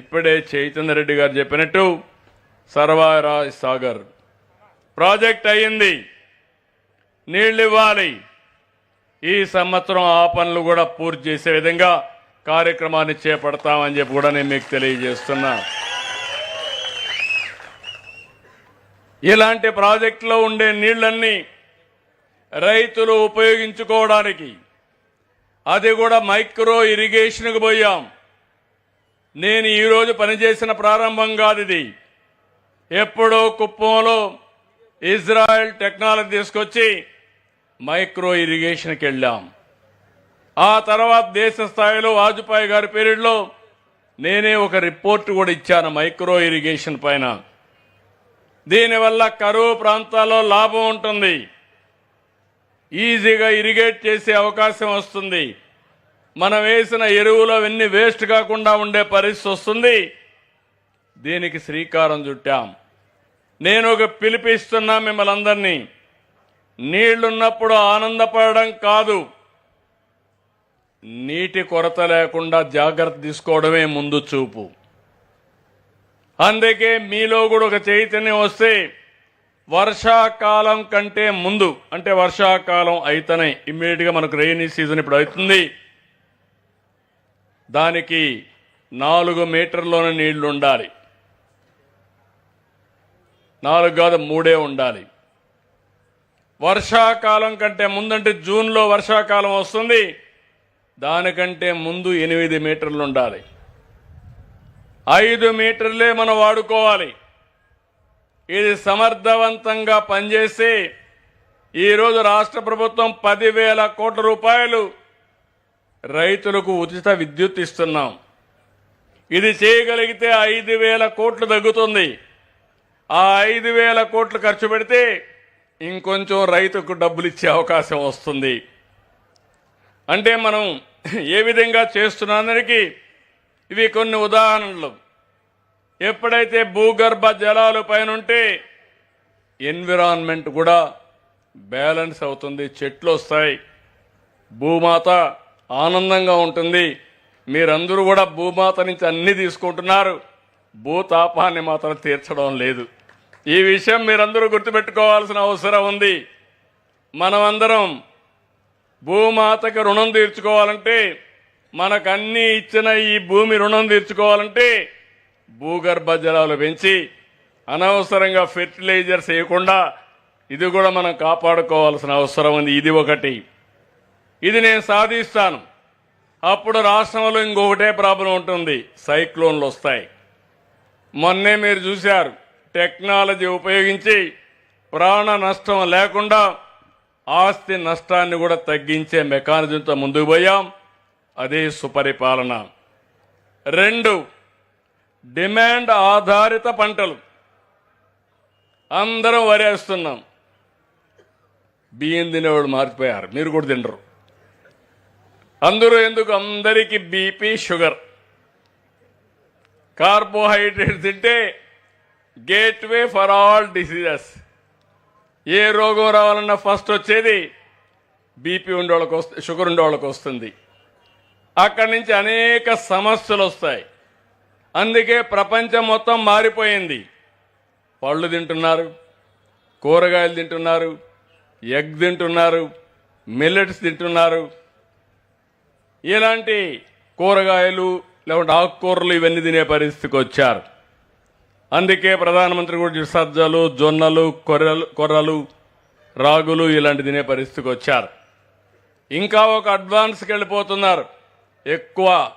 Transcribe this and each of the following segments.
ఇప్పుడే చైతన్య రెడ్డి గారు చెప్పినట్టు సర్వారా సాగర్. ప్రాజెక్ట్ అయ్యింది. నీళ్ళు ఇవ్వాలి. ఈ సంవత్సరం ఆ పనులు కూడా పూర్తి చేసే విధంగా కార్యక్రమాన్ని చేపడతామని చెప్పి కూడా నేను మీకు తెలియజేస్తున్నా. ఇలాంటి ప్రాజెక్టులో ఉండే నీళ్ళన్నీ రైతులు ఉపయోగించుకోవడానికి అది కూడా మైక్రో ఇరిగేషన్కు పోయాం. నేను ఈరోజు పనిచేసిన ప్రారంభం కాదు ఇది ఎప్పుడో కుప్పంలో ఇజ్రాయెల్ టెక్నాలజీ తీసుకొచ్చి మైక్రో ఇరిగేషన్కి వెళ్ళాం. ఆ తర్వాత దేశ స్థాయిలో వాజ్పేయి గారి పీరియడ్లో నేనే ఒక రిపోర్ట్ కూడా ఇచ్చాను మైక్రో ఇరిగేషన్ పైన. దీనివల్ల కరువు ప్రాంతాల్లో లాభం ఉంటుంది. ఈజీగా ఇరిగేట్ చేసే అవకాశం వస్తుంది. మనం వేసిన ఎరువులు అవన్నీ వేస్ట్ కాకుండా ఉండే పరిస్థితి వస్తుంది. దీనికి శ్రీకారం చుట్టాం. నేను ఒక పిలిపిస్తున్నా మిమ్మల్ని అందరినీ. నీళ్ళున్నప్పుడు ఆనందపడడం కాదు. నీటి కొరత లేకుండా జాగ్రత్త తీసుకోవడమే ముందు చూపు. అందుకే మీలో కూడా ఒక చైతన్యం వస్తే వర్షాకాలం కంటే ముందు అంటే వర్షాకాలం అయితేనే ఇమ్మీడియట్గా మనకు రెయినీ సీజన్ ఇప్పుడు అవుతుంది. దానికి నాలుగు మీటర్లోనే నీళ్ళు ఉండాలి నాలుగు కాదు మూడే ఉండాలి. వర్షాకాలం కంటే ముందంటే జూన్లో వర్షాకాలం వస్తుంది. దానికంటే ముందు ఎనిమిది మీటర్లు ఉండాలి ఐదు మీటర్లే మనం వాడుకోవాలి. ఇది సమర్థవంతంగా పనిచేసి ఈరోజు రాష్ట్ర ప్రభుత్వం పదివేల కోట్ల రూపాయలు రైతులకు ఉచిత విద్యుత్ ఇస్తున్నాం. ఇది చేయగలిగితే ఐదు వేల కోట్లు తగ్గుతుంది. ఆ ఐదు వేల కోట్లు ఖర్చు పెడితే ఇంకొంచెం రైతుకు డబ్బులు ఇచ్చే అవకాశం వస్తుంది. అంటే మనం ఏ విధంగా చేస్తున్నానికి ఇవి కొన్ని ఉదాహరణలు. ఎప్పుడైతే భూగర్భ జలాలు పైనుంటే ఎన్విరాన్మెంట్ కూడా బ్యాలెన్స్ అవుతుంది చెట్లు వస్తాయి. భూమాత ఆనందంగా ఉంటుంది. మీరందరూ కూడా భూమాత నుంచి అన్నీ తీసుకుంటున్నారు. భూతాపాన్ని మాత్రం తీర్చడం లేదు. ఈ విషయం మీరందరూ గుర్తుపెట్టుకోవాల్సిన అవసరం ఉంది. మనమందరం భూమాతకి రుణం తీర్చుకోవాలంటే మనకు ఇచ్చిన ఈ భూమి రుణం తీర్చుకోవాలంటే భూగర్భ జలాలు పెంచి అనవసరంగా ఫెర్టిలైజర్స్ వేయకుండా ఇది కూడా మనం కాపాడుకోవాల్సిన అవసరం ఉంది. ఇది ఒకటి. ఇది నేను సాధిస్తాను. అప్పుడు రాష్ట్రంలో ఇంకొకటే ప్రాబ్లం ఉంటుంది. సైక్లోన్లు వస్తాయి. మొన్నే మీరు చూశారు. టెక్నాలజీ ఉపయోగించి ప్రాణ నష్టం లేకుండా ఆస్తి నష్టాన్ని కూడా తగ్గించే మెకానిజంతో ముందుకు పోయాం. అదే సుపరిపాలన. రెండు డిమాండ్ ఆధారిత పంటలు. అందరం వరేస్తున్నాం బియ్యం తినేవాడు మారిపోయారు. మీరు కూడా తినరు. అందరూ ఎందుకు అందరికీ బీపీ షుగర్? కార్బోహైడ్రేట్ తింటే గేట్వే ఫర్ ఆల్ డిసీజెస్. ఏ రోగం రావాలన్నా ఫస్ట్ వచ్చేది బీపీ ఉండేవాళ్ళకి వస్తుంది షుగర్ ఉండేవాళ్ళకి వస్తుంది. అక్కడి నుంచి అనేక సమస్యలు వస్తాయి. అందుకే ప్రపంచం మొత్తం మారిపోయింది. పళ్ళు తింటున్నారు కూరగాయలు తింటున్నారు ఎగ్ తింటున్నారు మిల్లెట్స్ తింటున్నారు ఇలాంటి కూరగాయలు లేకుంటే ఆకుకూరలు ఇవన్నీ తినే పరిస్థితికి వచ్చారు. అందుకే ప్రధానమంత్రి కూడా సజ్జలు జొన్నలు కొర్రలు కొర్రలు రాగులు ఇలాంటి తినే పరిస్థితికి వచ్చారు. ఇంకా ఒక అడ్వాన్స్కి వెళ్ళిపోతున్నారు. ఎక్కువ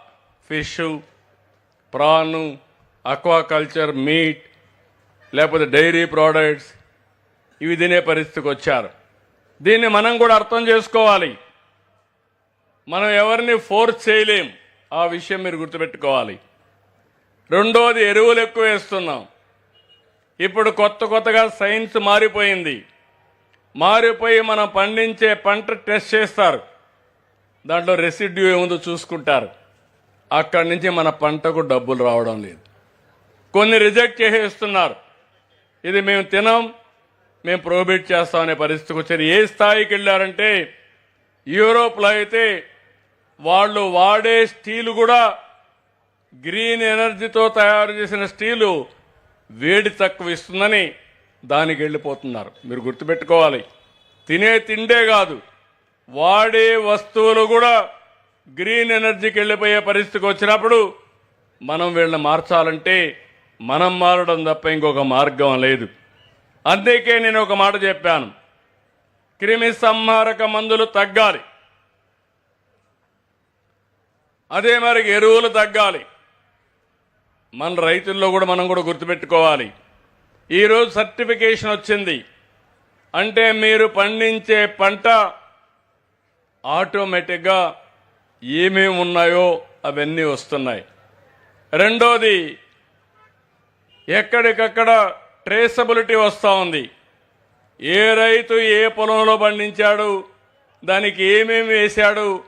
ఫిష్ ప్రాను అక్వాకల్చర్ మీట్ లేకపోతే డైరీ ప్రోడక్ట్స్ ఇవి తినే పరిస్థితికి వచ్చారు. దీన్ని మనం కూడా అర్థం చేసుకోవాలి. మనం ఎవరిని ఫోర్స్ చేయలేం. ఆ విషయం మీరు గుర్తుపెట్టుకోవాలి. రెండోది ఎరువులు ఎక్కువ వేస్తున్నాం. ఇప్పుడు కొత్త కొత్తగా సైన్స్ మారిపోయింది. మారిపోయి మనం పండించే పంట టెస్ట్ చేస్తారు. దాంట్లో రెసిడ్యూ ఏముందో చూసుకుంటారు. అక్కడి నుంచి మన పంటకు డబ్బులు రావడం లేదు. కొన్ని రిజెక్ట్ చేసేస్తున్నారు. ఇది మేము తినం మేము ప్రోహిబిట్ చేస్తామనే పరిస్థితికి వచ్చారు. ఏ స్థాయికి వెళ్ళారంటే యూరోప్లో అయితే వాళ్ళు వాడే స్టీలు కూడా గ్రీన్ ఎనర్జీతో తయారు చేసిన స్టీలు వేడి తక్కువ ఇస్తుందని దానికి వెళ్ళిపోతున్నారు. మీరు గుర్తుపెట్టుకోవాలి. తినే తిండే కాదు. వాడే వస్తువులు కూడా గ్రీన్ ఎనర్జీకి వెళ్ళిపోయే పరిస్థితికి వచ్చినప్పుడు మనం వీళ్ళని మార్చాలంటే మనం మారడం తప్ప ఇంకొక మార్గం లేదు. అందుకే నేను ఒక మాట చెప్పాను. క్రిమి సంహారక మందులు తగ్గాలి. అదే మరి ఎరువులు తగ్గాలి. మన రైతుల్లో కూడా మనం కూడా గుర్తుపెట్టుకోవాలి. ఈరోజు సర్టిఫికేషన్ వచ్చింది. అంటే మీరు పండించే పంట ఆటోమేటిక్గా ఏమేమి ఉన్నాయో అవన్నీ వస్తున్నాయి. రెండోది ఎక్కడికక్కడ ట్రేసబిలిటీ వస్తూ ఉంది. ఏ రైతు ఏ పొలంలో పండించాడు దానికి ఏమేమి వేశాడు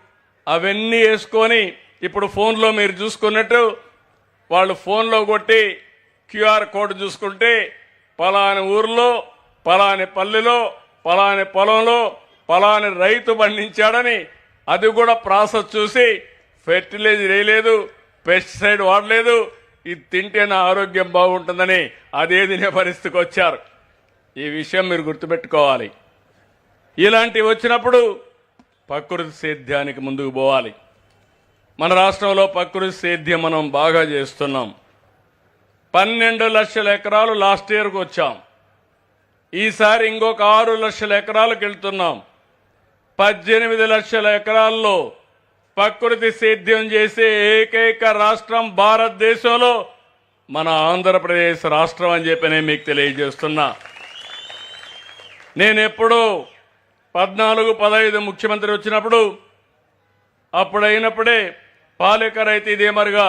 అవన్నీ వేసుకొని ఇప్పుడు ఫోన్లో మీరు చూసుకున్నట్టు వాళ్ళు ఫోన్లో కొట్టి క్యూఆర్ కోడ్ చూసుకుంటే పలాని ఊర్లో పలాని పల్లెలో పలాని పొలంలో పలాని రైతు పండించాడని అది కూడా ప్రాసెస్ చూసి ఫెర్టిలైజర్ వేయలేదు పెస్టిసైడ్ వాడలేదు ఇది తింటే నా ఆరోగ్యం బాగుంటుందని అదే తినే పరిస్థితికి వచ్చారు. ఈ విషయం మీరు గుర్తుపెట్టుకోవాలి. ఇలాంటివి వచ్చినప్పుడు ప్రకృతి సేద్యానికి ముందుకు పోవాలి. మన రాష్ట్రంలో ప్రకృతి సేద్యం మనం బాగా చేస్తున్నాం. పన్నెండు లక్షల ఎకరాలు లాస్ట్ ఇయర్కి వచ్చాం. ఈసారి ఇంకొక ఆరు లక్షల ఎకరాలకు వెళ్తున్నాం. పద్దెనిమిది లక్షల ఎకరాల్లో ప్రకృతి సేద్యం చేసే ఏకైక రాష్ట్రం భారతదేశంలో మన ఆంధ్రప్రదేశ్ రాష్ట్రం అని చెప్పి నేను మీకు తెలియజేస్తున్నా. నేను ఎప్పుడూ పద్నాలుగు పదహైదు ముఖ్యమంత్రి వచ్చినప్పుడు అప్పుడైనప్పుడే పాలేకర్ అయితే ఇదే మరిగా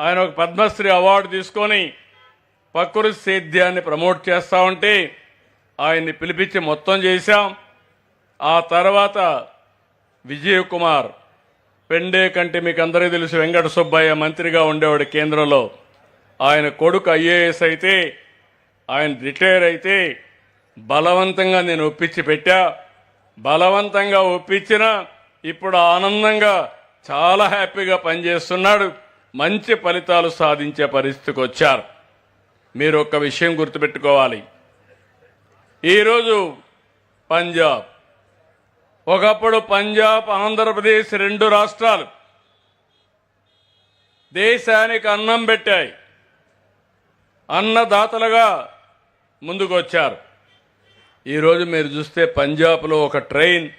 ఆయన ఒక పద్మశ్రీ అవార్డు తీసుకొని ప్రకృతి సేద్యాన్ని ప్రమోట్ చేస్తా ఉంటే ఆయన్ని పిలిపించి మొత్తం చేశాం. ఆ తర్వాత విజయ్ కుమార్ పెండే కంటే మీకు అందరికీ తెలుసు వెంకట సుబ్బయ్య మంత్రిగా ఉండేవాడు కేంద్రంలో. ఆయన కొడుకు ఐఏఎస్ అయితే ఆయన రిటైర్ అయితే బలవంతంగా నేను ఒప్పించి పెట్టా. బలవంతంగా ఒప్పించిన ఇప్పుడు ఆనందంగా చాలా హ్యాపీగా పనిచేస్తున్నాడు. మంచి ఫలితాలు సాధించే పరిస్థితికి వచ్చారు. మీరు ఒక విషయం గుర్తుపెట్టుకోవాలి. ఈరోజు పంజాబ్. ఒకప్పుడు పంజాబ్ ఆంధ్రప్రదేశ్ రెండు రాష్ట్రాలు. దేశానికి అన్నం పెట్టాయి. అన్నదాతలుగా ముందుకు వచ్చారు ఈరోజు మీరు చూస్తే పంజాబ్లో ఒక ట్రైన్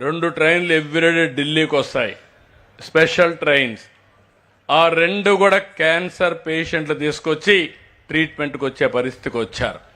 రెండు ట్రైన్లు ఎవ్రీడే ఢిల్లీకి వస్తాయి. Special trains. ఆ రెండు కూడా క్యాన్సర్ పేషెంట్లు తీసుకొచ్చి ట్రీట్మెంట్కి వచ్చే పరిస్థితికి వచ్చారు.